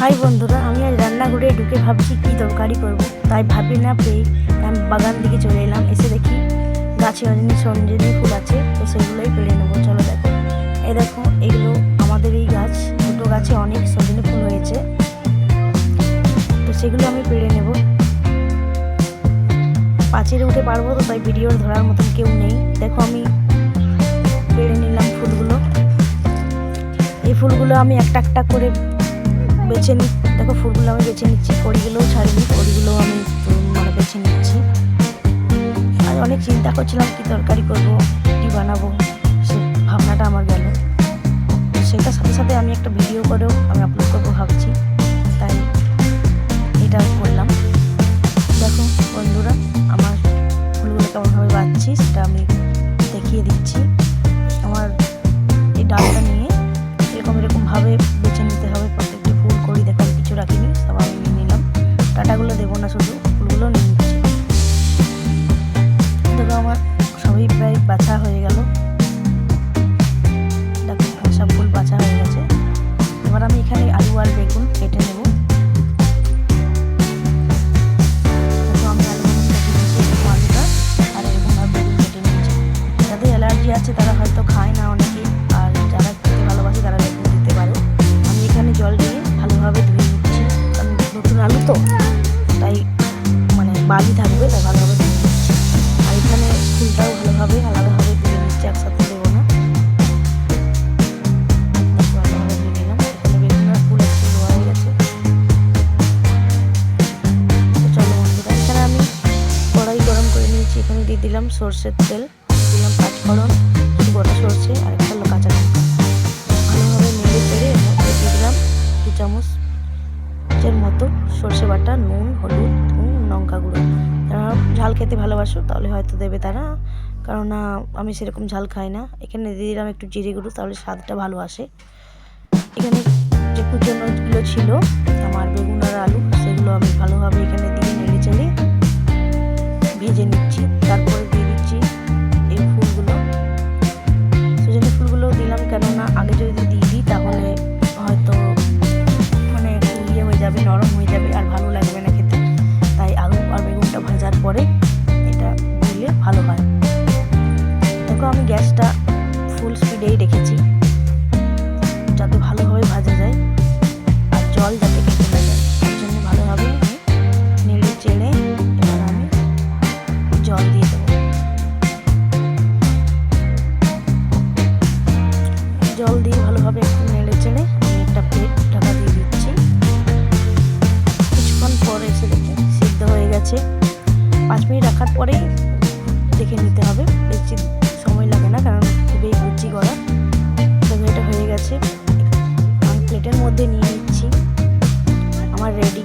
High বন্ধুরা, আমি আজ রান্নাঘরে ঢুকে ভাবছি কি তরকারি করব। তাই ভাবি না পেয়ে আমি, বাগান দিকে চলে এলাম। এসে দেখি গাছে অজনী সঞ্জনী ফুল আছে, তো সেগুলোই পেড়ে নেব। চলো দেখো। এই দেখো, এগুলো আমাদের এই গাছ, দুটো গাছে অনেক সজনী ফুল হয়েছে। তো সেগুলো আমি পেড়ে নেব। পাঁচিরে উঠে পারব তো, তাই ভিডিওর ধরার মতন কেউ নেই। দেখো, আমি পেড়ে নিলাম ফুলগুলো। এই ফুলগুলো আমি একটা একটা করে বেছে নি। দেখো, ফুলগুলো আমি বেছে নিচ্ছি, কড়িগুলোও ছাড়িনি, কড়িগুলোও আমি মানে বেছে নিচ্ছি। আর অনেক চিন্তা করছিলাম, কি তরকারি করব, কি বানাবো, সে ভাবনাটা আমার গেল। সেটার সাথে সাথে আমি একটা ভিডিও করেও আমি আপলোড করব ভাবছি, তাই এটা করলাম। দেখো, বন্ধুরা, আমার ফুলগুলো কেমনভাবে বাঁধছি সেটা আমি দেখিয়ে দিচ্ছি। আমার এই ডালটা নিয়ে এরকম এরকমভাবে বেছে নিতে হবে। শুধু ফুলগুলো নিয়ে নিচ্ছি দেখো আমার সবই প্রায় বাছা হয়ে গেল। দেখো সব ফুল বাছা হয়ে গেছে। এবার আমি এখানে আলু আর বেগুন কেটে নেব। অ্যালার্জি আছে, তারা হয়তো খায় না অনেকে, আর যারা খেতে ভালোবাসে, তারা দিতে পারো। আমি এখানে জল দিয়ে ভালোভাবে ধুয়ে নিচ্ছি। কারণ নতুন আলু তো। মানে থাকবে তাই ভালোভাবে ধুয়ে নিচ্ছি। আর এখানে ফুলটাও ভালোভাবে আলাদাভাবে ধুয়ে নিচ্ছি, একসাথে দেবো না। আলাদাভাবে ধুয়ে এখানে হয়ে গেছে। তো এখানে আমি কড়াই গরম করে নিয়েছি। এখানে দিয়ে দিলাম সর্ষের তেল, দিলাম পাঁচফোড়ন, গোটা সর্ষে আর একটা কাঁচা ভালোভাবে নেড়ে মধ্যে দিয়ে দিলাম দু চামচ এর মতো সর্ষে বাটা, নুন, হলুদ ঝাল খেতে ভালোবাসো, তাহলে হয়তো দেবে তারা। কারণ আমি সেরকম ঝাল খাই না। এখানে দিয়ে দিলাম একটু জিরে গুঁড়ো, তাহলে স্বাদটা ভালো আসে। এখানে যে কুচনোগুলো ছিল, আমার বেগুন আর জল দিয়ে ভালোভাবে একটু নেড়ে চেড়ে আমি একটা প্লেট ঢাকা দিয়ে দিচ্ছি। কিছুক্ষণ পরে এসে দেখি সিদ্ধ হয়ে গেছে। পাঁচ মিনিট রাখার পরেই দেখে নিতে হবে। বেশি সময় লাগে না, কারণ খুবই কুচি করা। তবে এটা হয়ে গেছে। আমি প্লেটের মধ্যে নিয়ে নিচ্ছি। আমার রেডি